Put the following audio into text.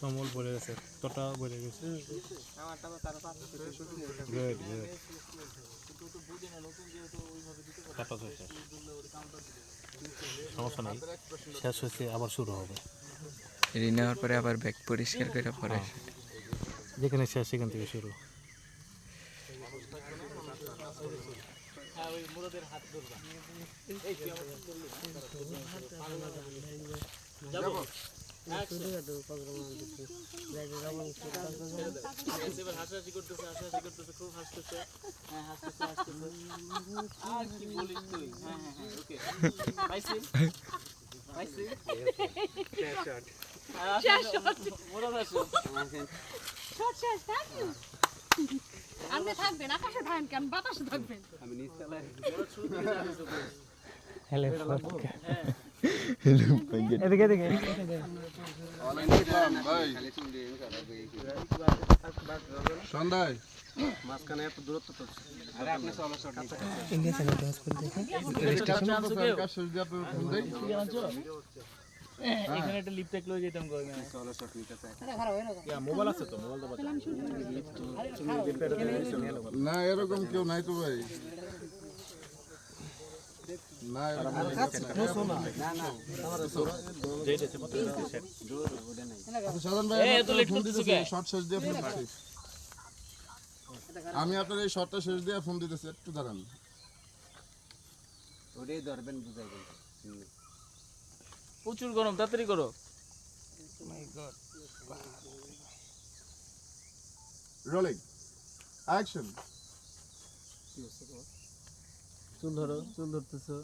কমল বলে গেছে তোটা বলে গেছে। আমারটা তো তারা পাঁচ গুড গুড কাটা হয়েছে সমস্যা নেই। শেষ হয়েছে আবার শুরু হবে। এটি নেওয়ার পরে আবার ব্যাগ পরিষ্কার করে পরে যেখানে শেষ সেখান থেকে শুরু। হাসাহাসি করতেছে হাসাহাসি করতেছে খুব হাসতেছে। হ্যাঁ হাসতেছে হাসতেছে। আর কি বলিস তুই? হ্যাঁ হ্যাঁ হ্যাঁ ওকে। পাইছি? পাইছি? আর আসো, মোরা আসো। শর্ট থ্যাংক ইউ আপনি থাকবেন আকাশে থাকেন কেন বাতাসে থাকবেন? মোরা শুরু থেকে এদিকে এদিকে। সন্ধ্যায়। মাঝখানে এত দূরত্ব তো কাজ দিয়ে আপনার ফোন দেই এখানে একটা লিপ লয়ে যেতাম গো মোবাইল আছে। তো মোবাইল না এরকম কেউ নাই তো ভাই। না এরকম আচ্ছা, ভাই আমি আপনার ফোন দিতেছি শর্ট শেষ দিয়ে ফোন দিতেছি। আমি আপনার এই শর্টটা শেষ দিয়ে ফোন দিতেছি একটু দাঁড়ান। প্রচুর গরম তাড়াতাড়ি করো। রোলিং অ্যাকশন চুল ধরো চুল ধরতেছো।